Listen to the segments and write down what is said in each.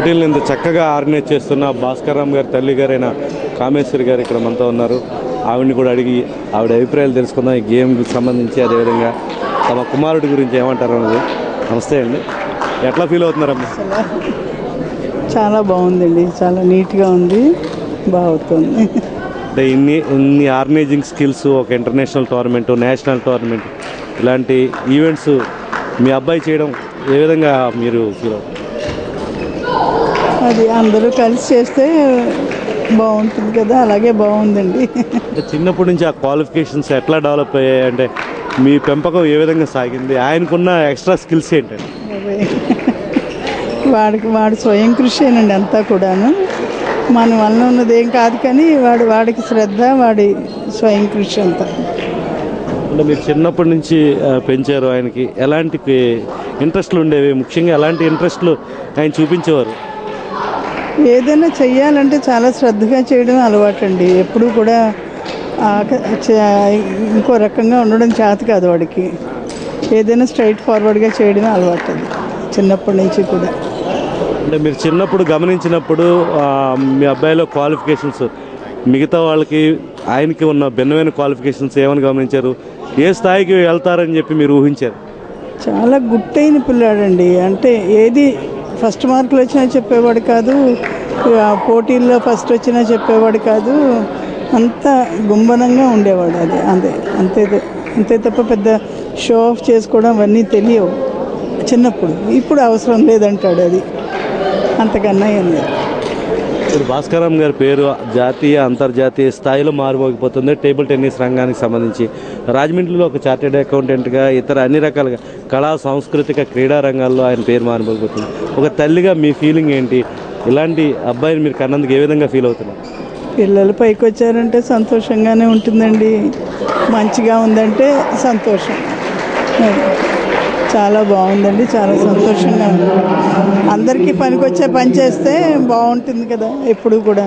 పోటీలను ఇంత చక్కగా ఆర్గనైజ్ చేస్తున్న భాస్కర్ రామ్ గారి తల్లి గారైన కామేశ్వరి గారు ఇక్కడ మనతో ఉన్నారు. ఆవిడని కూడా అడిగి ఆవిడ అభిప్రాయాలు తెలుసుకుందాం. ఈ గేమ్కి సంబంధించి అదేవిధంగా తమ కుమారుడి గురించి ఏమంటారు అన్నది నమస్తే అండి. ఎట్లా ఫీల్ అవుతున్నారమ్మా? చాలా బాగుందండి. చాలా నీట్గా ఉంది. బాగుంది అంటే ఇన్ని ఇన్ని ఆర్గనైజింగ్ స్కిల్స్ ఒక ఇంటర్నేషనల్ టోర్నమెంట్ నేషనల్ టోర్నమెంట్ ఇలాంటి ఈవెంట్స్ మీ అబ్బాయి చేయడం ఏ విధంగా మీరు ఫీల్ అవుతారు? అది అందరూ కలిసి చేస్తే బాగుంటుంది కదా అలాగే బాగుందండి. అంటే చిన్నప్పటి నుంచి ఆ క్వాలిఫికేషన్స్ ఎట్లా డెవలప్ అయ్యాయి? అంటే మీ పెంపకం ఏ విధంగా సాగింది? ఆయనకున్న ఎక్స్ట్రా స్కిల్స్ ఏంటండి? వాడికి వాడు స్వయం కృషినండి అంతా కూడాను. మన వల్ల ఉన్నది ఏం కాదు కానీ వాడు వాడికి శ్రద్ధ వాడి స్వయం కృషి అంతా. అంటే మీరు చిన్నప్పటి నుంచి పెంచారు ఆయనకి. ఎలాంటి ఇంట్రెస్ట్లు ఉండేవి? ముఖ్యంగా ఎలాంటి ఇంట్రెస్ట్లు ఆయన చూపించేవారు? ఏదైనా చెయ్యాలంటే చాలా శ్రద్ధగా చేయడం అలవాటండి. ఎప్పుడూ కూడా ఇంకో రకంగా ఉండడం చేత కాదు వాడికి. ఏదైనా స్ట్రైట్ ఫార్వర్డ్గా చేయడమే అలవాటు అది చిన్నప్పటి నుంచి కూడా. అంటే మీరు చిన్నప్పుడు గమనించినప్పుడు మీ అబ్బాయిలో క్వాలిఫికేషన్స్ మిగతా వాళ్ళకి ఆయనకి ఉన్న భిన్నమైన క్వాలిఫికేషన్స్ ఏమని గమనించారు? ఏ స్థాయికి వెళ్తారని చెప్పి మీరు ఊహించారు? చాలా గుట్టైన పిల్లాడండి. అంటే ఏది ఫస్ట్ మార్కులు వచ్చినా చెప్పేవాడు కాదు పోటీల్లో ఫస్ట్ వచ్చినా చెప్పేవాడు కాదు అంత గుంబనంగా ఉండేవాడు అది అంతే అంతే అంతే తప్ప పెద్ద షో ఆఫ్ చేసుకోవడం అవన్నీ తెలియవు చిన్నప్పుడు. ఇప్పుడు అవసరం లేదంటాడు అది. అంతకన్నా ఏం లేదు. ఇప్పుడు భాస్కరం గారి పేరు జాతీయ అంతర్జాతీయ స్థాయిలో మారుమోగిపోతుంది. టేబుల్ టెన్నిస్ రంగానికి సంబంధించి రాజమండ్రిలో ఒక చార్టెడ్ అకౌంటెంట్గా ఇతర అన్ని రకాలుగా కళా సాంస్కృతిక క్రీడా రంగాల్లో ఆయన పేరు మారుమోగిపోతుంది. ఒక తల్లిగా మీ ఫీలింగ్ ఏంటి? ఇలాంటి అబ్బాయిని మీరు కన్నందుకు ఏ విధంగా ఫీల్ అవుతున్నారు? పిల్లలు పైకి వచ్చారంటే సంతోషంగానే ఉంటుందండి. మంచిగా ఉందంటే సంతోషం. చాలా బాగుందండి చాలా సంతోషంగా ఉంది. అందరికీ పనికొచ్చే పని చేస్తే బాగుంటుంది కదా ఎప్పుడు కూడా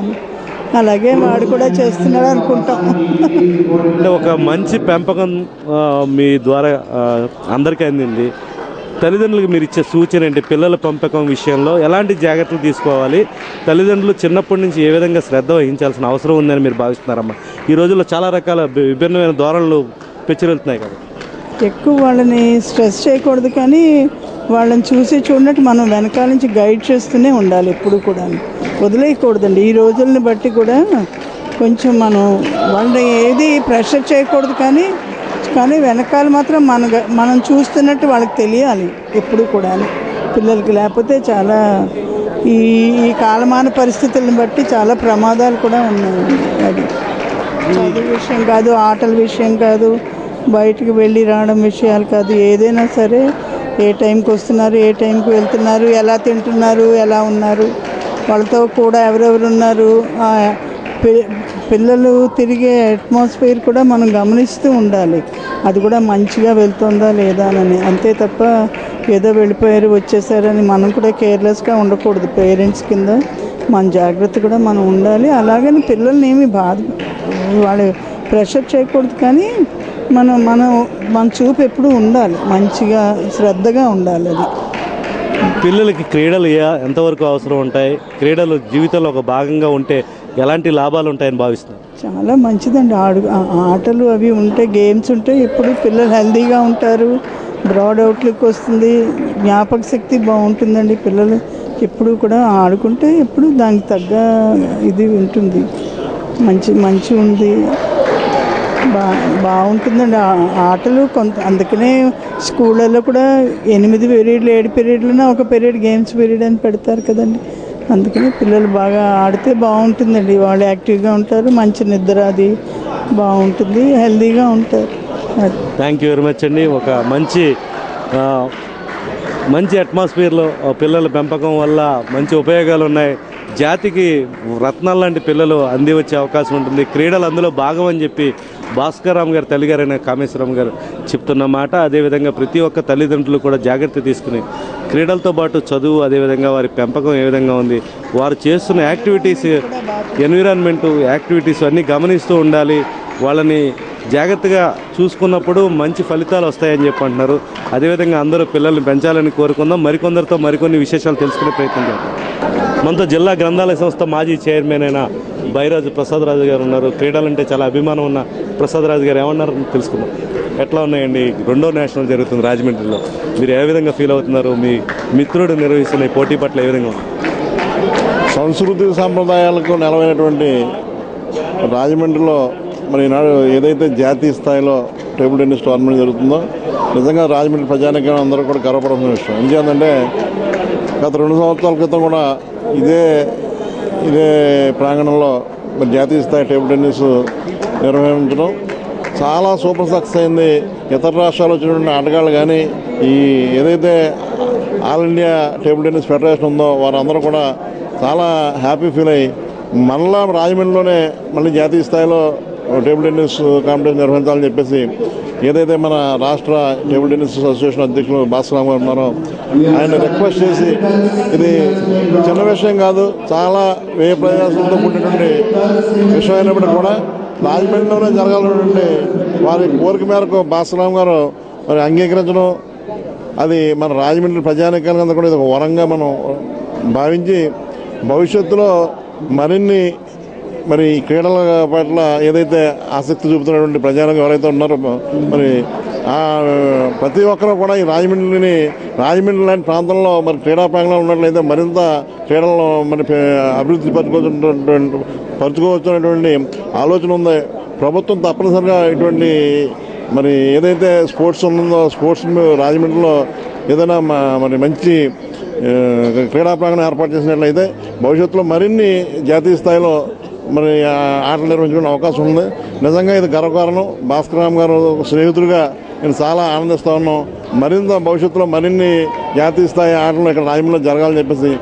అలాగే వాడు కూడా చేస్తున్నాడు అనుకుంటాం. అంటే ఒక మంచి పెంపకం మీ ద్వారా అందరికీ అందింది. తల్లిదండ్రులకు మీరు ఇచ్చే సూచన ఏంటి? పిల్లల పెంపకం విషయంలో ఎలాంటి జాగ్రత్తలు తీసుకోవాలి? తల్లిదండ్రులు చిన్నప్పటి నుంచి ఏ విధంగా శ్రద్ధ వహించాల్సిన అవసరం ఉందని మీరు భావిస్తున్నారమ్మా. ఈ రోజుల్లో చాలా రకాల విభిన్నమైన ధోరణులు పెచ్చిరెళ్తున్నాయి కదా. ఎక్కువ వాళ్ళని స్ట్రెస్ చేయకూడదు కానీ వాళ్ళని చూసి చూడనట్టు మనం వెనకాల నుంచి గైడ్ చేస్తూనే ఉండాలి ఎప్పుడు కూడా వదిలేయకూడదండి. ఈ రోజుల్ని బట్టి కూడా కొంచెం మనం వాళ్ళని ఏది ప్రెషర్ చేయకూడదు కానీ కానీ వెనకాల మాత్రం మన మనం చూస్తున్నట్టు వాళ్ళకి తెలియాలి ఎప్పుడు కూడా పిల్లలకి లేకపోతే చాలా ఈ ఈ కాలమాన పరిస్థితులను బట్టి చాలా ప్రమాదాలు కూడా ఉన్నాయి. అది చదువు విషయం కాదు ఆటల విషయం కాదు బయటకు వెళ్ళి రావడం విషయాలు కాదు. ఏదైనా సరే ఏ టైంకి వస్తున్నారు ఏ టైంకి వెళ్తున్నారు ఎలా తింటున్నారు ఎలా ఉన్నారు వాళ్ళతో కూడా ఎవరెవరు ఉన్నారు పిల్లలు తిరిగే అట్మాస్ఫియర్ కూడా మనం గమనిస్తూ ఉండాలి. అది కూడా మంచిగా వెళ్తుందా లేదా అని. అంతే తప్ప ఏదో వెళ్ళిపోయారు వచ్చేసారని మనం కూడా కేర్లెస్గా ఉండకూడదు. పేరెంట్స్ కింద మన జాగ్రత్త కూడా మనం ఉండాలి. అలాగని పిల్లల్ని ఏమి బాధ వాళ్ళు ప్రెషర్ చేయకూడదు కానీ మనం మనం మన చూపు ఎప్పుడు ఉండాలి. మంచిగా శ్రద్ధగా ఉండాలి అది. పిల్లలకి క్రీడలు ఎంతవరకు అవసరం ఉంటాయి? క్రీడలు జీవితంలో ఒక భాగంగా ఉంటే ఎలాంటి లాభాలు ఉంటాయని భావిస్తున్నారు? చాలా మంచిదండి. ఆడు ఆటలు అవి ఉంటే గేమ్స్ ఉంటే ఎప్పుడు పిల్లలు హెల్తీగా ఉంటారు. బ్రాడ్ అవుట్లుక్ వస్తుంది. జ్ఞాపక శక్తి బాగుంటుందండి. పిల్లలు ఎప్పుడు కూడా ఆడుకుంటే ఎప్పుడు దానికి తగ్గ ఇది ఉంటుంది. మంచి మంచి ఉంది. బా బాగుంటుందండి. ఆటలు కొంత అందుకనే స్కూళ్ళల్లో కూడా ఎనిమిది పీరియడ్లు ఏడు పీరియడ్లోనే ఒక పీరియడ్ గేమ్స్ పీరియడ్ అని పెడతారు కదండి. అందుకని పిల్లలు బాగా ఆడితే బాగుంటుందండి. వాళ్ళు యాక్టివ్గా ఉంటారు మంచి నిద్ర అది బాగుంటుంది హెల్తీగా ఉంటారు. థ్యాంక్ యూ వెరీ మచ్ అండి. ఒక మంచి మంచి అట్మాస్ఫియర్లో పిల్లల పెంపకం వల్ల మంచి ఉపయోగాలు ఉన్నాయి జాతికి రత్నాలు లాంటి పిల్లలు అంది వచ్చే అవకాశం ఉంటుంది. క్రీడలు అందులో భాగం అని చెప్పి భాస్కర్ గారు తల్లిగారైన కామేశ్వరం గారు చెప్తున్న మాట. అదేవిధంగా ప్రతి ఒక్క తల్లిదండ్రులు కూడా జాగ్రత్త తీసుకుని క్రీడలతో పాటు చదువు అదేవిధంగా వారి పెంపకం ఏ విధంగా ఉంది వారు చేస్తున్న యాక్టివిటీస్ ఎన్విరాన్మెంటు యాక్టివిటీస్ అన్నీ గమనిస్తూ ఉండాలి. వాళ్ళని జాగ్రత్తగా చూసుకున్నప్పుడు మంచి ఫలితాలు వస్తాయని చెప్పి అంటున్నారు. అదేవిధంగా అందరూ పిల్లల్ని పెంచాలని కోరుకుందాం. మరికొందరితో మరికొన్ని విశేషాలు తెలుసుకునే ప్రయత్నం చేద్దాం. మనతో జిల్లా గ్రంథాలయ సంస్థ మాజీ చైర్మన్ అయిన బైరాజు ప్రసాద్ రాజు గారు ఉన్నారు. క్రీడలంటే చాలా అభిమానం ఉన్న ప్రసాద్ రాజు గారు ఏమన్నారు తెలుసుకుందాం. ఎట్లా ఉన్నాయండి? రెండో నేషనల్ జరుగుతుంది రాజమండ్రిలో. మీరు ఏ విధంగా ఫీల్ అవుతున్నారు? మీ మిత్రుడు నిర్వహిస్తున్న పోటీ పట్ల ఏ విధంగా సంస్కృతి సాంప్రదాయాలకు నెలవైనటువంటి రాజమండ్రిలో మరి ఈనాడు ఏదైతే జాతీయ స్థాయిలో టేబుల్ టెన్నిస్ టోర్నమెంట్ జరుగుతుందో నిజంగా రాజమండ్రి ప్రజానికం అందరూ కూడా గర్వపడాల్సిన విషయం. ఎందుకంటే గత రెండు సంవత్సరాల క్రితం కూడా ఇదే ఇదే ప్రాంగణంలో మరి జాతీయ స్థాయి టేబుల్ టెన్నిస్ నిర్వహించడం చాలా సూపర్ సక్సెస్ అయింది. ఇతర రాష్ట్రాలు వచ్చినటువంటి ఆటగాళ్ళు కానీ ఈ ఏదైతే all India table tennis federation ఉందో వారందరూ కూడా చాలా హ్యాపీ ఫీల్ అయ్యి మళ్ళా రాజమండ్రిలోనే మళ్ళీ జాతీయ స్థాయిలో టేబుల్ టెన్నిస్ కాంపిటీషన్ నిర్వహించాలని చెప్పేసి ఏదైతే మన రాష్ట్ర టేబుల్ టెన్నిస్ అసోసియేషన్ అధ్యక్షులు భాస్కరామ్ గారు ఉన్నారో ఆయన రిక్వెస్ట్ చేసి ఇది చిన్న విషయం కాదు చాలా వ్యయ ప్రయాసంతో కూడినటువంటి విషయం అయినప్పటికీ కూడా రాజమండ్రిలోనే జరగాలన్నటువంటి వారి కోరిక మేరకు భాస్కరామ్ గారు మరి అంగీకరించడం అది మన రాజమండ్రి ప్రజానికానికి కూడా ఇది ఒక వరంగా మనం భావించి భవిష్యత్తులో మరిన్ని మరి ఈ క్రీడల పట్ల ఏదైతే ఆసక్తి చూపుతున్నటువంటి ప్రజానికి ఎవరైతే ఉన్నారో మరి ప్రతి ఒక్కరూ కూడా ఈ రాజమండ్రిని రాజమండ్రి లాంటి ప్రాంతంలో మరి క్రీడా ప్రాంగణంలో ఉన్నట్లయితే మరింత క్రీడలను మరి అభివృద్ధి పరచుకోవచ్చున్నటువంటి పరుచుకోవచ్చున్నటువంటి ఆలోచన ఉంది. ప్రభుత్వం తప్పనిసరిగా ఇటువంటి మరి ఏదైతే స్పోర్ట్స్ ఉందో స్పోర్ట్స్ రాజమండ్రిలో ఏదైనా మరి మంచి క్రీడా ప్రాంగణం ఏర్పాటు చేసినట్లయితే భవిష్యత్తులో మరిన్ని జాతీయ స్థాయిలో మరి ఆటలు నిర్వహించుకునే అవకాశం ఉంది. నిజంగా ఇది గర్వకారణం. భాస్కరరామ్ గారు స్నేహితుడిగా నేను చాలా ఆనందిస్తా ఉన్నాం. మరింత భవిష్యత్తులో మరిన్ని జాతీయ స్థాయి ఆటలు ఇక్కడ రాజమండ్రిలో జరగాలని చెప్పేసి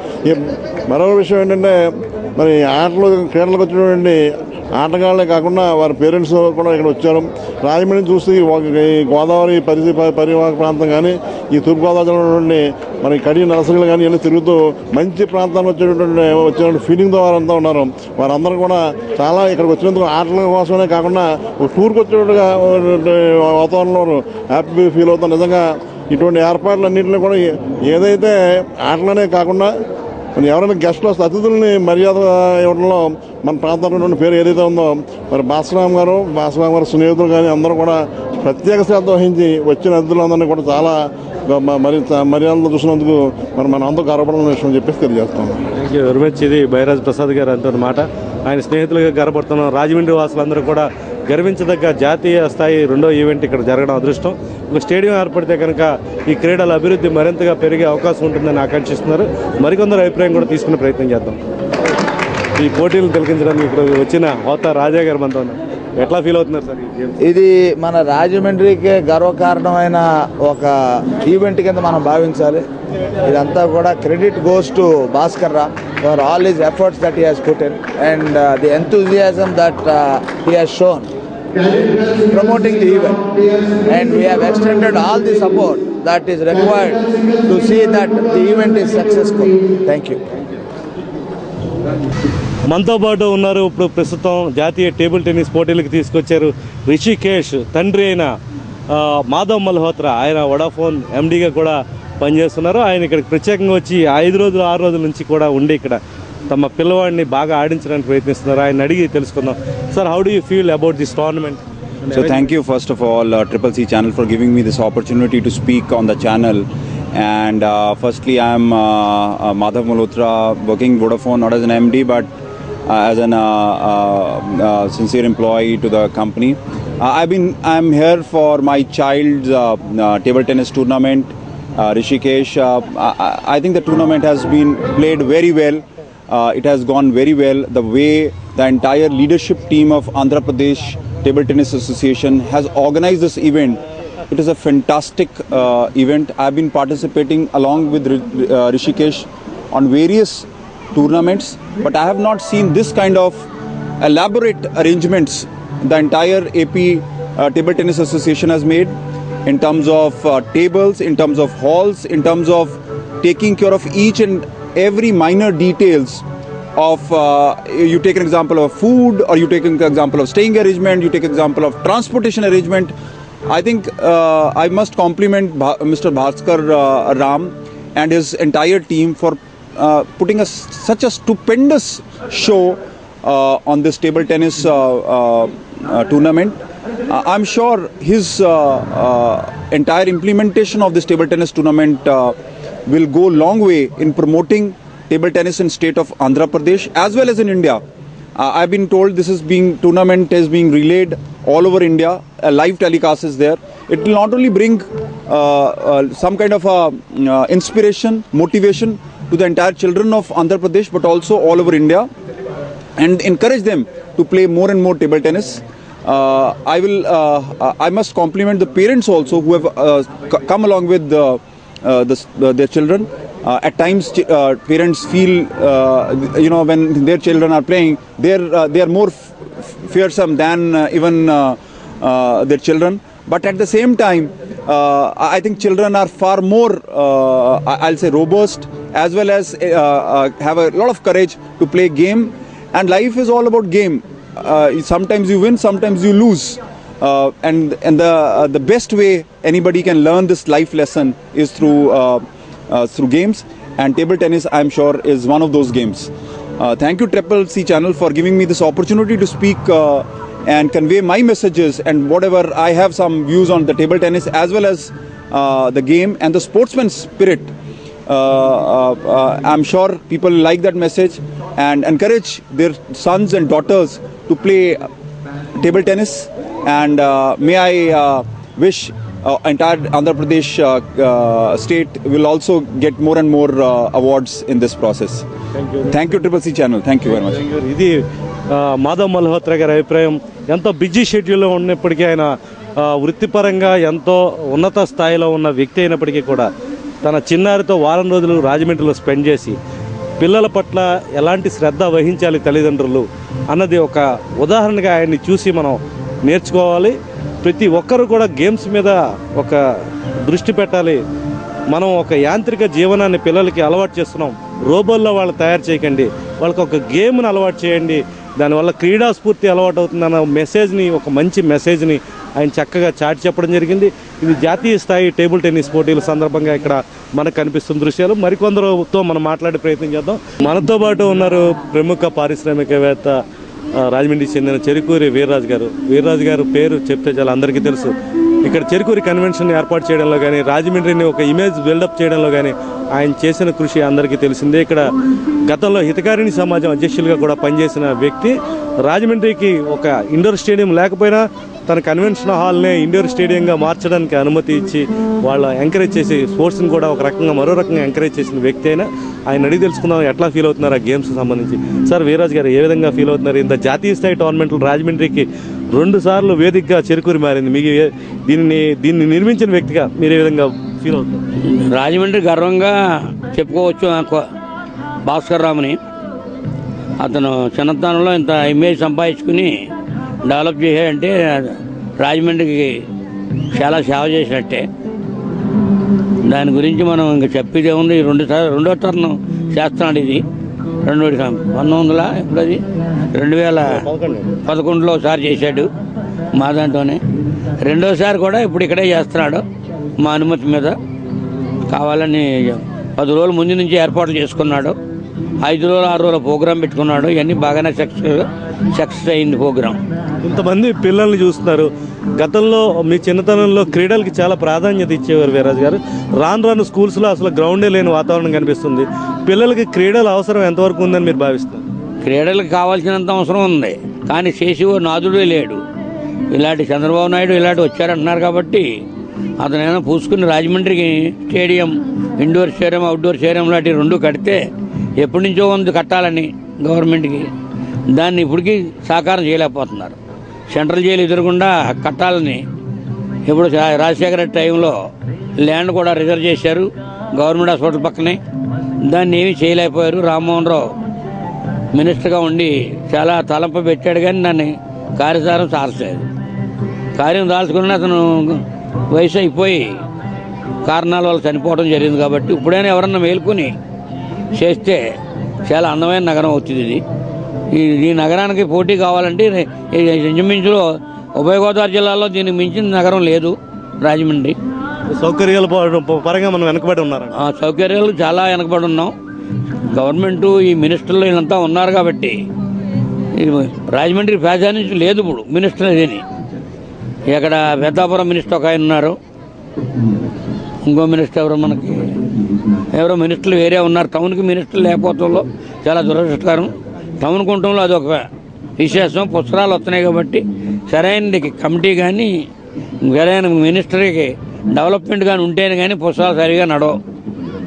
మరో విషయం ఏంటంటే మరి ఆటలు క్రీడలకు వచ్చినటువంటి ఆటగాళ్ళే కాకుండా వారి పేరెంట్స్ కూడా ఇక్కడ వచ్చారు. రాజమండ్రి చూస్తే ఈ గోదావరి పరిధి పరివాహక ప్రాంతం కానీ ఈ తూర్పుగోదావరి జిల్లాలో ఉన్నటువంటి మరి కడి నర్సరీలు కానీ ఇవన్నీ తిరుగుతూ మంచి ప్రాంతానికి వచ్చేటువంటి వచ్చినటువంటి ఫీలింగ్తో వారంతా ఉన్నారు. వారందరూ కూడా చాలా ఇక్కడికి వచ్చినందుకు ఆటల కోసమే కాకుండా టూర్కి వచ్చినట్టుగా వాతావరణంలో హ్యాపీ ఫీల్ అవుతాం. నిజంగా ఇటువంటి ఏర్పాట్లన్నింటినీ కూడా ఏదైతే ఆటలనే కాకుండా మరి ఎవరైనా గెస్ట్లు వస్తే అతిథుల్ని మర్యాద ఇవ్వడంలో మన ప్రాంతంలో ఉన్న పేరు ఏదైతే ఉందో మరి భాస్కరామ్ గారు భాస్కరామ్ గారు స్నేహితులు కానీ అందరూ కూడా ప్రత్యేక శ్రద్ధ వహించి వచ్చిన అతిథులందరినీ కూడా చాలా మరి మర్యాదలు చూసినందుకు మరి మనం అందరూ గర్వపడాలని విషయం చెప్పేసి తెలియజేస్తాం. Thank you very much. ఇది బైరాజ్ ప్రసాద్ గారు అంటున్నమాట ఆయన స్నేహితులుగా గర్వపడుతున్నాం రాజమండ్రి వాసులందరూ కూడా గర్వించదగ్గ జాతీయ స్థాయి రెండో ఈవెంట్ ఇక్కడ జరగడం అదృష్టం. ఒక స్టేడియం ఏర్పడితే కనుక ఈ క్రీడల అభివృద్ధి మరింతగా పెరిగే అవకాశం ఉంటుందని ఆకాంక్షిస్తున్నారు. మరికొందరు అభిప్రాయం కూడా తీసుకునే ప్రయత్నం చేద్దాం. ఈ పోటీలు తిలకించడానికి ఇప్పుడు వచ్చిన హోతా రాజా గారు మనతో ఎట్లా ఫీల్ అవుతున్నారు సార్ ఇది మన రాజమండ్రికి గర్వకారణమైన ఒక ఈవెంట్ కింద మనం భావించాలి. ఇదంతా కూడా credit goes to Bhaskar Ram for all his efforts that he has put in and the enthusiasm that he has shown promoting the event. And we have extended all the support that is required to see that the event is successful. Thank you. మనతో పాటు ఉన్నారు ఇప్పుడు ప్రస్తుతం జాతీయ table tennis పోటీలకు తీసుకొచ్చారు రిషికేష్ తండ్రి అయిన మాధవ్ మల్హోత్రా. ఆయన వడాఫోన్ ఎండీగా కూడా పనిచేస్తున్నారు. ఆయన ఇక్కడికి ప్రత్యేకంగా వచ్చి ఐదు రోజులు ఆరు రోజుల నుంచి కూడా ఉండి ఇక్కడ తమ పిల్లవాడిని బాగా ఆడించడానికి ప్రయత్నిస్తున్నారు. ఆయన అడిగి తెలుసుకుందాం. Sir how do you feel about this tournament So thank you first of all, uh, Triple C channel for giving me this opportunity to speak on the channel. And uh, firstly, I'm uh, uh, Madhav Malhotra, working Vodafone not as an MD but as an uh, uh, uh, sincere employee to the company. Uh, I've been I'm here for my child's uh, uh, table tennis tournament, uh, Rishikesh. Uh, I, I think the tournament has been played very well. Uh, it has gone very well. The way the entire leadership team of Andhra Pradesh Table Tennis Association has organized this event. It is a fantastic uh, event. I've been participating along with uh, Rishikesh on various tournaments, but I have not seen this kind of elaborate arrangements the entire AP uh, Table Tennis Association has made in terms of uh, tables, in terms of halls, in terms of taking care of each and every minor details of uh, you take an example of food or you take an example of staying arrangement you take an example of transportation arrangement. I think uh, i must compliment mr bhaskar uh, ram and his entire team for uh, putting a, such a stupendous show uh, on this table tennis uh, uh, tournament i'm sure his entire implementation of this table tennis tournament will go a long way in promoting table tennis in state of Andhra Pradesh as well as in India. I've been told this is being tournament is being relayed all over India. A live telecast is there. It will not only bring uh, uh, some kind of uh, uh, inspiration, motivation to the entire children of Andhra Pradesh, but also all over India, and encourage them to play more and more table tennis. Uh, I will. Uh, I must compliment the parents also who have uh, come along with uh, uh, the, their children. Uh, at times, uh, parents feel, uh, you know, when their children are playing, they're uh, they are more fearsome than uh, even uh, uh, their children. But at the same time, uh, I think children are far more, uh, I'll say, robust as well as uh, uh, have a lot of courage to play game. And life is all about game. Uh, sometimes you win, sometimes you lose. Uh, and and the the best way anybody can learn this life lesson is through through games. And table tennis, I'm sure, is one of those games. Thank you, Triple C Channel, for giving me this opportunity to speak and convey my messages and whatever I have some views on the table tennis as well as uh, the game and the sportsman spirit. Uh, uh, uh, I'm sure people like that message and encourage their sons and daughters to play table tennis. And uh, may I uh, wish uh, entire Andhra Pradesh uh, uh, state will also get more and more uh, awards in this process. Thank you. Thank you, Triple C Channel. Thank you very much. Madhav Malhotra గారి అభిప్రాయం ఎంతో busy షెడ్యూల్లో ఉన్నప్పటికీ ఆయన వృత్తిపరంగా ఎంతో ఉన్నత స్థాయిలో ఉన్న వ్యక్తి అయినప్పటికీ కూడా తన చిన్నారితో వారం రోజులు రాజమండ్రిలో స్పెండ్ చేసి పిల్లల పట్ల ఎలాంటి శ్రద్ధ వహించాలి తల్లిదండ్రులు అన్నది ఒక ఉదాహరణగా ఆయన్ని చూసి మనం నేర్చుకోవాలి. ప్రతి ఒక్కరు కూడా గేమ్స్ మీద ఒక దృష్టి పెట్టాలి. మనం ఒక యాంత్రిక జీవనాన్ని పిల్లలకి అలవాటు చేస్తున్నాం. రోబోల్లో వాళ్ళు తయారు చేయకండి. వాళ్ళకి ఒక గేమ్ని అలవాటు చేయండి. దానివల్ల క్రీడా స్ఫూర్తి అలవాటు అవుతుందన్న మెసేజ్ని ఒక మంచి మెసేజ్ని ఆయన చక్కగా చాటి చెప్పడం జరిగింది. ఇది జాతీయ స్థాయి టేబుల్ టెన్నిస్ పోటీల సందర్భంగా ఇక్కడ మనకు కనిపిస్తున్న దృశ్యాలు. మరికొందరుతో మనం మాట్లాడే ప్రయత్నం చేద్దాం. మనతో పాటు ఉన్నారు ప్రముఖ పారిశ్రామికవేత్త రాజమండ్రికి చెందిన చెరుకూరి వీర్రాజు గారు. వీర్రాజు గారు పేరు చెప్తే చాలా అందరికీ తెలుసు. ఇక్కడ చెరుకూరి కన్వెన్షన్ ఏర్పాటు చేయడంలో కానీ రాజమండ్రిని ఒక ఇమేజ్ బిల్డప్ చేయడంలో కానీ ఆయన చేసిన కృషి అందరికీ తెలిసిందే. ఇక్కడ గతంలో హితకారిణి సమాజం అధ్యక్షులుగా కూడా పనిచేసిన వ్యక్తి రాజమండ్రికి ఒక ఇండోర్ స్టేడియం లేకపోయినా తన కన్వెన్షన్ హాల్నే ఇండోర్ స్టేడియంగా మార్చడానికి అనుమతి ఇచ్చి వాళ్ళ ఎంకరేజ్ చేసి స్పోర్ట్స్ని కూడా ఒక రకంగా మరో రకంగా ఎంకరేజ్ చేసిన వ్యక్తి అయినా ఆయన అడిగి తెలుసుకుందాం ఎట్లా ఫీల్ అవుతున్నారు ఆ గేమ్స్ సంబంధించి. సార్ వీరాజ్ గారు ఏ విధంగా ఫీల్ అవుతున్నారు? ఇంత జాతీయ స్థాయి టోర్నమెంట్లు రాజమండ్రికి రెండు సార్లు వేదికగా చేరుకూరి మారింది. మీకు దీనిని దీన్ని నిర్మించిన వ్యక్తిగా మీరు ఏ విధంగా ఫీల్ అవుతున్నారు? రాజమండ్రి గర్వంగా చెప్పుకోవచ్చు భాస్కర్ రాముని. అతను చిన్నతనంలో ఇంత ఇమేజ్ సంపాదించుకుని డెవలప్ చేశాడంటే రాజమండ్రికి చాలా సేవ చేసినట్టే. దాని గురించి మనం ఇంకా చెప్పేదే ఉంది రెండు రెండో టర్న్ చేస్తున్నాడు ఇది. రెండు పంతొమ్మిది వందల ఇప్పుడు అది? రెండు వేల పదకొండులో ఒకసారి చేశాడు మా దాంట్లోనే రెండోసారి కూడా ఇప్పుడు ఇక్కడే చేస్తున్నాడు మా అనుమతి మీద. కావాలని పది రోజుల ముందు నుంచి ఏర్పాట్లు చేసుకున్నాడు. ఐదు రోజులు ఆరు రోజుల ప్రోగ్రాం పెట్టుకున్నాడు. ఇవన్నీ బాగానే సక్సెస్ సక్సెస్ అయింది ప్రోగ్రాం. ఇంతమంది పిల్లల్ని చూస్తున్నారు. గతంలో మీ చిన్నతనంలో క్రీడలకి చాలా ప్రాధాన్యత ఇచ్చేవారు వీరాజ్ గారు. రాను రాను స్కూల్స్లో అసలు గ్రౌండే లేని వాతావరణం కనిపిస్తుంది. పిల్లలకి క్రీడల అవసరం ఎంతవరకు ఉందని మీరు భావిస్తున్నారు? క్రీడలకు కావాల్సినంత అవసరం ఉంది. కానీ చేసేవో నాదుడే లేడు. ఇలాంటి చంద్రబాబు నాయుడు ఇలాంటి వచ్చారంటున్నారు కాబట్టి అతను ఏమైనా పూసుకుని రాజమండ్రికి stadium indoor stadium outdoor stadium లాంటి రెండు కడితే ఎప్పటి నుంచో ఉంది కట్టాలని గవర్నమెంట్కి. దాన్ని ఇప్పటికీ సాకారం చేయలేకపోతున్నారు. సెంట్రల్ జైలు ఎదురకుండా కట్టాలని ఇప్పుడు రాజశేఖర రెడ్డి టైంలో ల్యాండ్ కూడా రిజర్వ్ చేశారు గవర్నమెంట్ హాస్పిటల్ పక్కనే. దాన్ని ఏమీ చేయలేకపోయారు. రామ్మోహన్ రావు మినిస్టర్గా ఉండి చాలా తలంపు పెట్టాడు కానీ దాన్ని కార్యసారం సారలేదు కార్యం దాల్చుకున్న అతను వయసు అయిపోయి కారణాల వల్ల చనిపోవడం జరిగింది కాబట్టి ఇప్పుడైనా ఎవరన్నా మేల్కొని చేస్తే చాలా అందమైన నగరం అవుతుంది ఇది. ఈ ఈ నగరానికి పోటీ కావాలంటే ఇంచుమించులో ఉభయ గోదావరి జిల్లాలో దీనికి మించిన నగరం లేదు రాజమండ్రి. సౌకర్యాల పరంగా మనం వెనకబడి ఉన్నారండి ఆ సౌకర్యాలు చాలా వెనకబడి ఉన్నాం. గవర్నమెంట్ ఈ మినిస్టర్లు వీళ్ళంతా ఉన్నారు కాబట్టి రాజమండ్రి ప్రాధాన్యత లేదు ఇప్పుడు మినిస్టర్ అదేని ఇక్కడ పెద్దాపురం మినిస్టర్ ఒక ఆయన ఉన్నారు. ఇంకో మినిస్టర్ ఎవరో మనకి ఎవరో మినిస్టర్లు వేరే ఉన్నారు. టౌన్కి మినిస్టర్లు లేకపోవడంలో చాలా దురదృష్టకరం. టౌన్ కుంటంలో అదొక విశేషం. పుస్తకాలు వస్తున్నాయి కాబట్టి సరైన కమిటీ కానీ సరైన మినిస్టర్కి డెవలప్మెంట్ కానీ ఉంటేనే కానీ పుస్తకాలు సరిగా నడవు.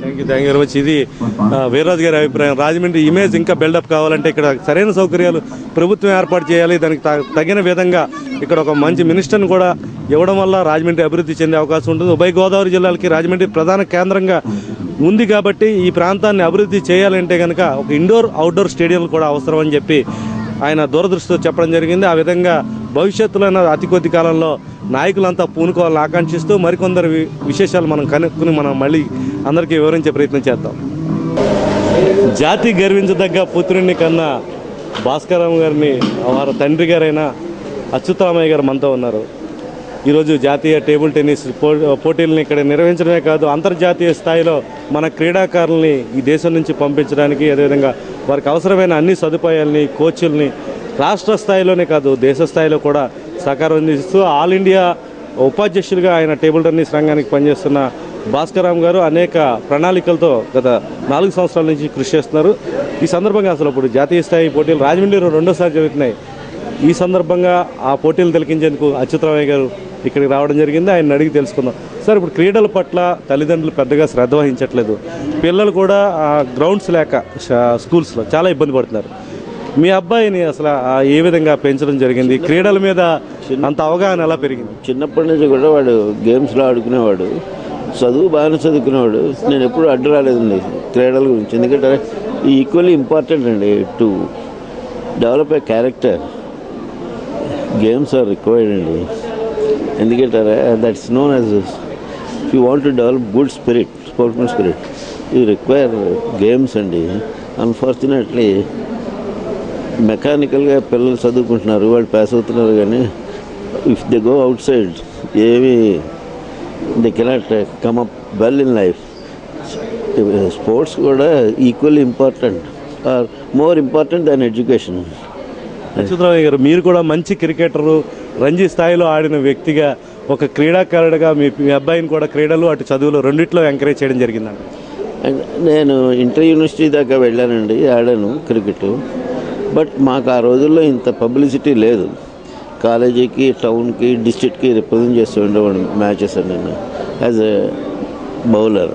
Thank you thank you very much ఇది ఆ, వీర్రాజు గారి అభిప్రాయం. రాజమండ్రి ఇమేజ్ ఇంకా బిల్డప్ కావాలంటే ఇక్కడ సరైన సౌకర్యాలు ప్రభుత్వం ఏర్పాటు చేయాలి. దానికి త- తగిన విధంగా ఇక్కడ ఒక మంచి మినిస్టర్ని కూడా ఇవ్వడం వల్ల రాజమండ్రి అభివృద్ధి చెందే అవకాశం ఉంటుంది. ఉభయ గోదావరి జిల్లాలకి రాజమండ్రి ప్రధాన కేంద్రంగా ఉంది కాబట్టి ఈ ప్రాంతాన్ని అభివృద్ధి చేయాలంటే కనుక ఒక ఇండోర్ అవుట్డోర్ స్టేడియంలు కూడా అవసరం అని చెప్పి ఆయన దూరదృష్టితో చెప్పడం జరిగింది. ఆ విధంగా భవిష్యత్తులో అయినా అతి కొద్ది కాలంలో నాయకులంతా పూనుకోవాలని ఆకాంక్షిస్తూ మరికొందరు విశేషాలు మనం కనుక్కుని మనం మళ్ళీ అందరికీ వివరించే ప్రయత్నం చేద్దాం. జాతి గర్వించదగ్గ పుత్రుడిని కన్నా భాస్కరరావు గారిని వారి తండ్రి గారైన అచ్యుతరామయ్య గారు మనతో ఉన్నారు. ఈరోజు జాతీయ టేబుల్ టెన్నిస్ పో- పోటీలను ఇక్కడ నిర్వహించడమే కాదు అంతర్జాతీయ స్థాయిలో మన క్రీడాకారుల్ని ఈ దేశం నుంచి పంపించడానికి అదేవిధంగా వారికి అవసరమైన అన్ని సదుపాయాల్ని కోచ్ల్ని రాష్ట్ర స్థాయిలోనే కాదు దేశ స్థాయిలో కూడా సహకారం అందిస్తూ ఆల్ ఇండియా ఉపాధ్యక్షులుగా ఆయన టేబుల్ టెన్నిస్ రంగానికి పనిచేస్తున్న భాస్కరరావు గారు అనేక ప్రణాళికలతో గత నాలుగు సంవత్సరాల నుంచి కృషి చేస్తున్నారు. ఈ సందర్భంగా అసలు ఇప్పుడు జాతీయ స్థాయి పోటీలు రాజమండ్రిలో రెండోసారి జరుగుతున్నాయి. ఈ సందర్భంగా ఆ పోటీలు తిలకించేందుకు అచ్యుతరామయ్య గారు ఇక్కడికి రావడం జరిగింది. ఆయన అడిగి తెలుసుకుందాం. సార్ ఇప్పుడు క్రీడల పట్ల తల్లిదండ్రులు పెద్దగా శ్రద్ధ వహించట్లేదు. పిల్లలు కూడా ఆ, గ్రౌండ్స్ లేక స్కూల్స్లో చాలా ఇబ్బంది పడుతున్నారు. మీ అబ్బాయిని అసలు ఏ విధంగా పెంచడం జరిగింది? క్రీడల మీద అంత అవగాహన ఎలా పెరిగింది? చిన్నప్పటి నుంచి కూడా వాడు గేమ్స్లో ఆడుకునేవాడు. చదువు బాగానే చదువుకునేవాడు. నేను ఎప్పుడు అడ్డు రాలేదండి క్రీడల గురించి. ఎందుకంటే ఈక్వల్లీ ఇంపార్టెంట్ అండి to develop a character. Games are required అండి. ఎందుకంటారా? That's known as you want to develop good spirit sportsmen spirit you require games అండి. అన్ఫార్చునేట్లీ మెకానికల్గా పిల్లలు చదువుకుంటున్నారు వాళ్ళు పాస్ అవుతున్నారు కానీ if they go outside ఏమి they cannot come up well in life sports కూడా equally important or more important than education Achyutaramayya గారు మీరు కూడా మంచి క్రికెటరు రంజీ స్థాయిలో ఆడిన వ్యక్తిగా ఒక క్రీడాకారుడిగా మీ మీ అబ్బాయిని కూడా క్రీడలు అటు చదువులు రెండిట్లో ఎంకరేజ్ చేయడం జరిగిందండి. నేను ఇంటర్ యూనివర్సిటీ దాకా వెళ్ళానండి ఆడాను క్రికెట్. బట్ మాకు ఆ రోజుల్లో ఇంత పబ్లిసిటీ లేదు. కాలేజీకి టౌన్కి డిస్ట్రిక్ట్కి రిప్రజెంట్ చేస్తూ ఉండేవాడు మ్యాచెస్ అండి నేను యాజ్ ఎ బౌలర్.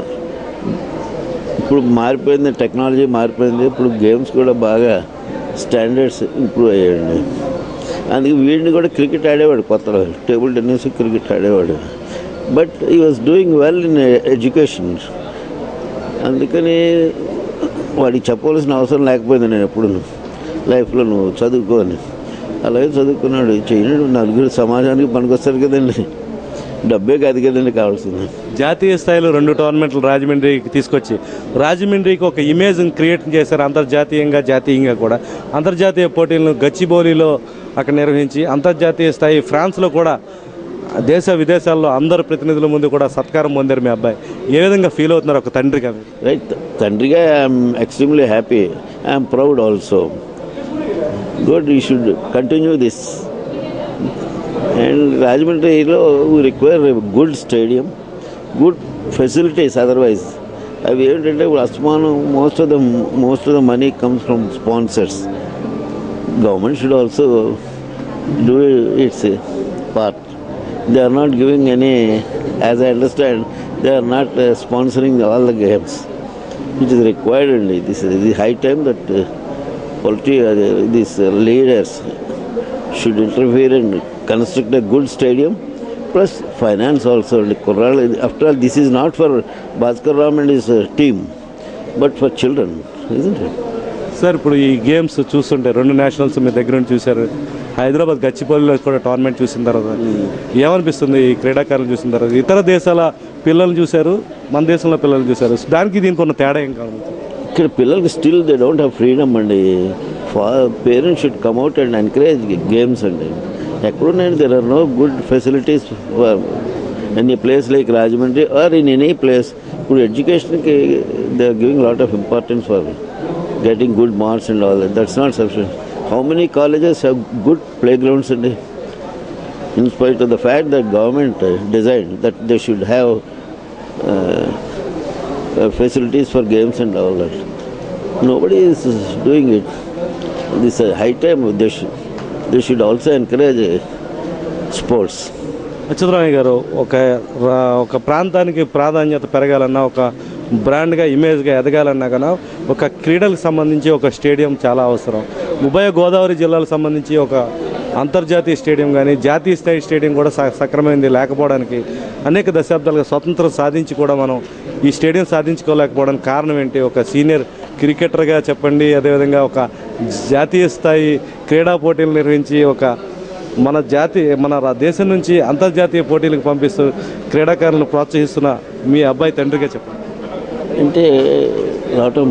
ఇప్పుడు మారిపోయింది టెక్నాలజీ మారిపోయింది ఇప్పుడు గేమ్స్ కూడా బాగా స్టాండర్డ్స్ ఇంప్రూవ్ అయ్యాయండి. అందుకే వీడిని కూడా క్రికెట్ ఆడేవాడు కొత్తలో. టేబుల్ టెన్నిస్ క్రికెట్ ఆడేవాడు. But he was doing well in education అందుకని వాడికి చెప్పవలసిన అవసరం లేకపోయింది నేను ఎప్పుడు. లైఫ్లో నువ్వు చదువుకోని అలాగే చదువుకున్నాడు. చేయడు నలుగురు సమాజానికి పనికొస్తారు కదండి. డబ్బే కాదు కదండి కావాల్సింది. జాతీయ స్థాయిలో రెండు టోర్నమెంట్లు రాజమండ్రికి తీసుకొచ్చి రాజమండ్రికి ఒక ఇమేజ్ క్రియేట్ చేశారు అంతర్జాతీయంగా జాతీయంగా కూడా. అంతర్జాతీయ పోటీలను గచ్చిబౌలిలో అక్కడ నిర్వహించి అంతర్జాతీయ స్థాయి ఫ్రాన్స్లో కూడా దేశ విదేశాల్లో అందరు ప్రతినిధుల ముందు కూడా సత్కారం పొందారు మీ అబ్బాయి. ఏ విధంగా ఫీల్ అవుతున్నారు ఒక తండ్రిగా రైట్ తండ్రిగా I'm extremely happy. I'm proud also. Good you should continue this. And రాజమండ్రిలో we require good stadium good facilities otherwise. అవి ఏంటంటే ఇప్పుడు అస్మానం most of the most of the money comes from sponsors. Government should also do its part they are not giving any as I understand they are not sponsoring all the games it is required అండి this ఇది high time that polity this leaders should interfere and construct a good stadium plus finance also అండి కుర్రాళ్ళు after all this is not for Bhaskar Ram and his team but for children sir ఇప్పుడు ఈ games చూస్తుంటే రెండు nationals మీ దగ్గర నుండి చూశారు. హైదరాబాద్ గచ్చిపల్లిలో కూడా టోర్నమెంట్ చూసిన తర్వాత ఏమనిపిస్తుంది ఈ క్రీడాకారులు చూసిన తర్వాత? ఇతర దేశాల పిల్లల్ని చూశారు మన దేశంలో పిల్లల్ని చూశారు. దానికి దీనికి ఉన్న తేడా ఏం కావాలి? ఇక్కడ పిల్లలకి still they don't have freedom అండి. Parents should come out and encourage games అండి. ఎక్కడున్నాయండి? There are no good facilities any place like Rajahmundry or in any place ఇప్పుడు ఎడ్యుకేషన్కి they are giving lot of importance for getting good marks and all that's not sufficient how many colleges have good play grounds అండి in spite of the fact that government design that they should have facilities for games and all that nobody is doing it this high time they should they should also encourage sports Achutarayya గారు ఒక ఒక ప్రాంతానికి ప్రాధాన్యత పెరగాలన్న ఒక బ్రాండ్గా ఇమేజ్గా ఎదగాలన్నా కన్నా ఒక క్రీడలకు సంబంధించి ఒక స్టేడియం చాలా అవసరం. ఉభయ గోదావరి జిల్లాలకు సంబంధించి ఒక అంతర్జాతీయ స్టేడియం కానీ జాతీయ స్థాయి స్టేడియం కూడా స- సక్రమైంది. లేకపోవడానికి అనేక దశాబ్దాలుగా స్వతంత్రం సాధించి కూడా మనం ఈ స్టేడియం సాధించుకోలేకపోవడానికి కారణం ఏంటి? ఒక సీనియర్ క్రికెటర్గా చెప్పండి. అదేవిధంగా ఒక జాతీయ స్థాయి క్రీడా పోటీలు నిర్వహించి ఒక మన జాతి మన దేశం నుంచి అంతర్జాతీయ పోటీలకు పంపిస్తూ క్రీడాకారులను ప్రోత్సహిస్తున్న మీ అబ్బాయి తండ్రిగా చెప్పండి. అంటే రావటం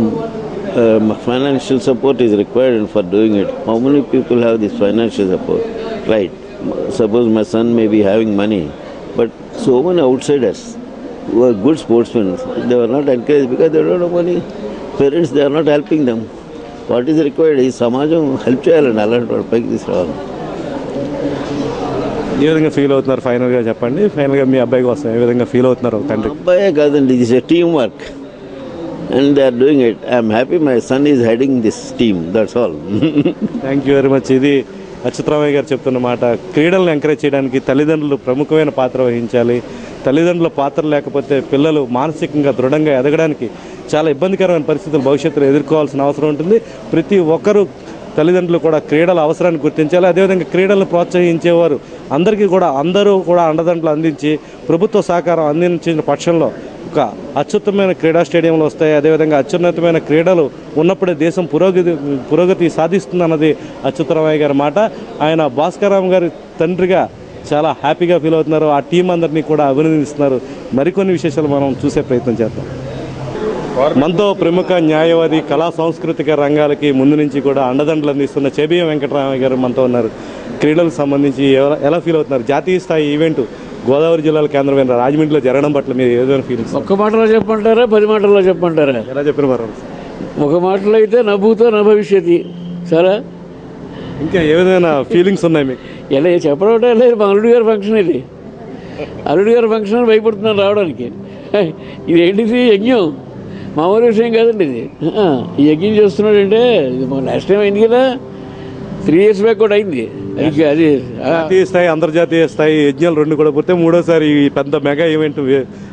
financial support is required for doing it how many people have this financial support right suppose my son may be having money but so many outsiders are good sportsmen they are not encourage because they don't money parents they are not helping them what is required ఈ సమాజం help చేయాలండి. అలాంటి వాడు పైకి తీసుకురావాలి. ఏ విధంగా feel అవుతున్నారు? ఫైనల్గా చెప్పండి. ఫైనల్గా మీ అబ్బాయికి కోసం ఏ విధంగా ఫీల్ అవుతున్నారు? అబ్బాయే కాదండి. ఇది team work and they are doing it I'm happy my son is heading this team that's all thank you very much ఇది అచ్యుతరామయ్య గారు చెప్తున్న మాట. క్రీడలను ఎంకరేజ్ చేయడానికి తల్లిదండ్రులు ప్రముఖమైన పాత్ర వహించాలి. తల్లిదండ్రుల పాత్ర లేకపోతే పిల్లలు మానసికంగా దృఢంగా ఎదగడానికి చాలా ఇబ్బందికరమైన పరిస్థితులు భవిష్యత్తులో ఎదుర్కోవాల్సిన అవసరం ఉంటుంది. ప్రతి ఒక్కరూ తల్లిదండ్రులు కూడా క్రీడల అవసరాన్ని గుర్తించాలి. అదేవిధంగా క్రీడలను ప్రోత్సహించేవారు అందరికీ కూడా అందరూ కూడా అండదండలు అందించి ప్రభుత్వ సహకారం అందించిన పక్షంలో ఒక అత్యుత్తమైన క్రీడా స్టేడియంలు వస్తాయి. అదేవిధంగా అత్యున్నతమైన క్రీడలు ఉన్నప్పుడే దేశం పురోగతి పురోగతి సాధిస్తుందన్నది అచ్యుతరామయ్య గారి మాట. ఆయన భాస్కరరావు గారి తండ్రిగా చాలా హ్యాపీగా ఫీల్ అవుతున్నారు. ఆ టీం అందరినీ కూడా అభినందిస్తున్నారు. మరికొన్ని విశేషాలు మనం చూసే ప్రయత్నం చేద్దాం. మనతో ప్రముఖ న్యాయవాది కళా సాంస్కృతిక రంగాలకి ముందు నుంచి కూడా అండదండలు అందిస్తున్న చేబిఎం వెంకటరామయ్య గారు మనతో ఉన్నారు. క్రీడలకు సంబంధించి ఎలా- ఎలా ఫీల్ అవుతున్నారు? జాతీయ స్థాయి ఈవెంట్ గోదావరి జిల్లాల కేంద్రమైన రాజమండ్రిలో జరగడం పట్ల మీరు ఏదైనా ఫీలింగ్స్ ఒక్క మాటలో చెప్పంటారా పది మాటల్లో చెప్పంటారా ఎలా చెప్పిన వారు ఒక మాటలో అయితే నవ్వుతో నా భవిష్యత్తు. సరే? ఇంకా ఏ విధమైన ఫీలింగ్స్ ఉన్నాయి మీకు? ఎలా చెప్పడం లేదు మా అల్లుడు గారి ఫంక్షన్ ఇది. అల్లుడు గారి ఫంక్షన్ భయపడుతున్నాను రావడానికి. ఇది ఏంటిది? యజ్ఞం. మామూలు విషయం కాదండి ఇది. ఈ యజ్ఞం చేస్తున్నాడంటే ఇది లాస్ట్ టైం అయింది కదా. త్రీ ఇయర్స్ బ్యాక్ కూడా అయింది. అది జాతీయ స్థాయి అంతర్జాతీయ స్థాయి యజ్ఞాలు రెండు కూడా పూర్తి. మూడోసారి ఈ పెద్ద మెగా ఈవెంట్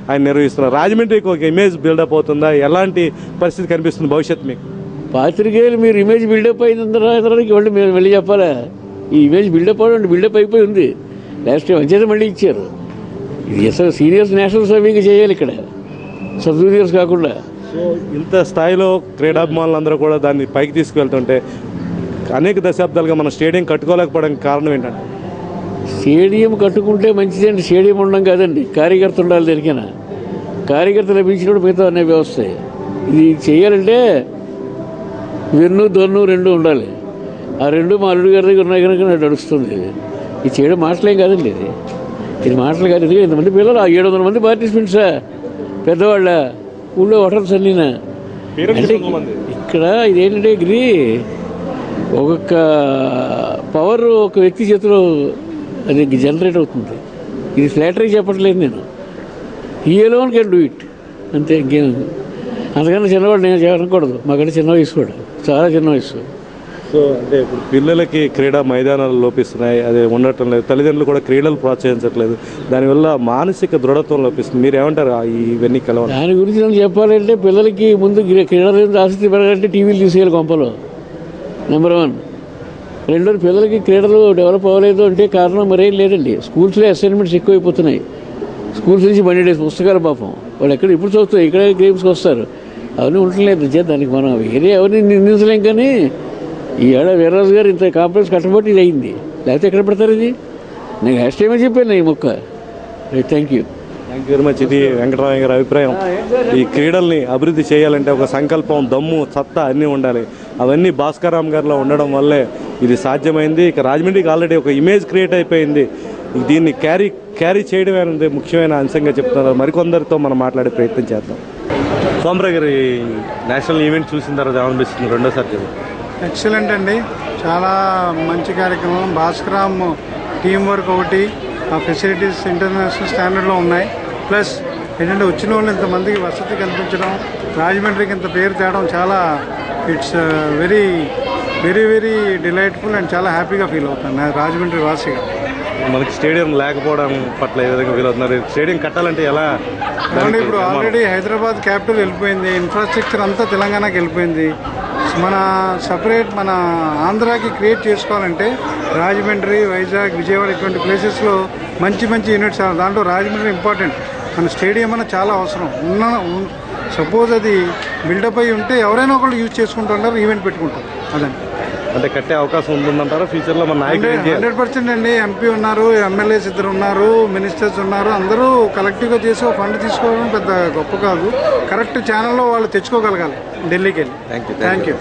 ఆయన నిర్వహిస్తున్నారు. రాజమండ్రికి ఒక ఇమేజ్ బిల్డప్ అవుతుందా? ఎలాంటి పరిస్థితి కనిపిస్తుంది భవిష్యత్తు మీకు? పాత్రికేయులు మీరు ఇమేజ్ బిల్డప్ అయిందని మళ్ళీ మీరు వెళ్ళి చెప్పాలా? ఈ ఇమేజ్ బిల్డప్ అవడం బిల్డప్ అయిపోయి ఉంది. లాస్ట్ టైం వచ్చేది మళ్ళీ ఇచ్చారు. ఇది అసలు సీనియర్స్ నేషనల్ సర్వింగ్ చేయాలి ఇక్కడ. సబ్ జూనియర్స్ కాకుండా ఇంత స్థాయిలో క్రీడాభిమానులు అందరూ కూడా దాన్ని పైకి తీసుకువెళ్తుంటే అనేక దశాబ్దాలుగా మన స్టేడియం కట్టుకోలేకపోవడానికి కారణం ఏంటంటే? స్టేడియం కట్టుకుంటే మంచిదండి స్టేడియం ఉండడం కాదండి. కార్యకర్త ఉండాలి దేనికైనా. కార్యకర్త లభించినప్పుడు మిగతా అనే వ్యవస్థ. ఇది చేయాలంటే వెన్ను దొన్ను రెండు ఉండాలి. ఆ రెండు మా అల్లుడు గారి దగ్గర ఉన్నాయి కనుక నాకు నడుస్తుంది. ఇది చేయడం మాటలేం కాదండి ఇది. ఇది మాటలు కాదు. ఇది ఇంతమంది పిల్లలు ఆ ఏడు వందల మంది పార్టిసిపెంట్సా పెద్దవాళ్ళ ఊళ్ళో హోటల్స్ అన్నీనా. అంటే ఇక్కడ ఇదేంటంటే గిరి ఒక్కొక్క పవర్ ఒక వ్యక్తి చేతిలో అది జనరేట్ అవుతుంది. ఇది ఫ్లాటరీ చెప్పట్లేదు నేను. Alone can do it అంతే ఇంకేం? అంతకన్నా చిన్నవాడు నేను చేయకూడదు మాకంటే చిన్న వయసు కూడా చాలా చిన్న వయసు. సో అంటే ఇప్పుడు పిల్లలకి క్రీడా మైదానాలు లోపిస్తున్నాయి. అది ఉండటం లేదు. తల్లిదండ్రులు కూడా క్రీడలు ప్రోత్సహించట్లేదు. దానివల్ల మానసిక దృఢత్వం లోపిస్తుంది. మీరు ఏమంటారు ఇవన్నీ కలవాలి దాని గురించి నేను చెప్పాలంటే పిల్లలకి ముందు క్రీ- క్రీడల ఆసక్తి పెరగాలంటే టీవీలు తీసేయాలి కొంపలో నెంబర్ వన్ రెండోది పిల్లలకి క్రీడలు డెవలప్ అవ్వలేదు అంటే కారణం మరేం లేదండి. స్కూల్స్లో అసైన్మెంట్స్ ఎక్కువైపోతున్నాయి. స్కూల్స్ నుంచి బండి డేస్ పుస్తకాలు పాపం. వాళ్ళు ఎక్కడ ఇప్పుడు చూస్తారు ఇక్కడ గేమ్స్కి వస్తారు. అవన్నీ ఉండలేదు చే దానికి మనం వేరే ఎవరిని నిందించలేం కానీ ఈ ఏడా వీర్రాజు గారు ఇంత కాంప్లెక్స్ కట్టబట్టి ఇది అయింది. లేకపోతే ఎక్కడ పెడతారు ఇది? నేను లాస్ట్ టైమే చెప్పాను ఈ మొక్క. Right thank you thank you very much ఇది వెంకటరామయ్య గారి అభిప్రాయం. ఈ క్రీడల్ని అభివృద్ధి చేయాలంటే ఒక సంకల్పం దమ్ము సత్తా అన్నీ ఉండాలి. అవన్నీ భాస్కరరామ్ గారిలో ఉండడం వల్లే ఇది సాధ్యమైంది. ఇక రాజమండ్రికి ఆల్రెడీ ఒక ఇమేజ్ క్రియేట్ అయిపోయింది. దీన్ని క్యారీ క్యారీ చేయడమే అనేది ముఖ్యమైన అంశంగా చెప్తున్నారు. మరికొందరితో మనం మాట్లాడే ప్రయత్నం చేద్దాం. సోమరావు గారి నేషనల్ ఈవెంట్ చూసిన తర్వాత ఏమనిపిస్తుంది? రెండోసారి ఎక్సలెంట్ అండి. చాలా మంచి కార్యక్రమం. భాస్కరామ్ టీం వర్క్ ఒకటి ఆ ఫెసిలిటీస్ ఇంటర్నేషనల్ స్టాండర్డ్లో ఉన్నాయి. ప్లస్ ఏంటంటే వచ్చిన వాళ్ళు ఇంతమందికి వసతి కల్పించడం రాజమండ్రికి ఇంత పేరు తేవడం చాలా it's very very very delightful and చాలా హ్యాపీగా ఫీల్ అవుతాను నేను రాజమండ్రి వాసిగా. మనకి స్టేడియం లేకపోవడం పట్ల ఏ విధంగా ఫీల్ అవుతున్నారు? స్టేడియం కట్టాలంటే ఎలా? ఏమంటే ఇప్పుడు ఆల్రెడీ హైదరాబాద్ క్యాపిటల్ వెళ్ళిపోయింది ఇన్ఫ్రాస్ట్రక్చర్ అంతా తెలంగాణకి వెళ్ళిపోయింది. మన సపరేట్ మన ఆంధ్రాకి క్రియేట్ చేసుకోవాలంటే రాజమండ్రి వైజాగ్ విజయవాడ ఇటువంటి ప్లేసెస్లో మంచి మంచి యూనిట్స్ దాంట్లో రాజమండ్రి ఇంపార్టెంట్ మన స్టేడియం అన్న చాలా అవసరం. ఉన్న సపోజ్ అది బిల్డప్ అయి ఉంటే ఎవరైనా ఒకళ్ళు యూజ్ చేసుకుంటుంటారు ఈవెంట్ పెట్టుకుంటారు. అదండి. అంటే కట్టే అవకాశం ఉంటుందంటారా? ఫ్యూచర్లో మన నాయకులు హండ్రెడ్ పర్సెంట్ అండి. ఎంపీ ఉన్నారు ఎమ్మెల్యేస్ ఇద్దరు ఉన్నారు మినిస్టర్స్ ఉన్నారు. అందరూ కలెక్టివ్గా చేసి ఒక ఫండ్ తీసుకోవడం పెద్ద గొప్ప కాదు. కరెక్ట్ ఛానల్లో వాళ్ళు తెచ్చుకోగలగాలి ఢిల్లీకి వెళ్ళి you, thank థ్యాంక్. యూ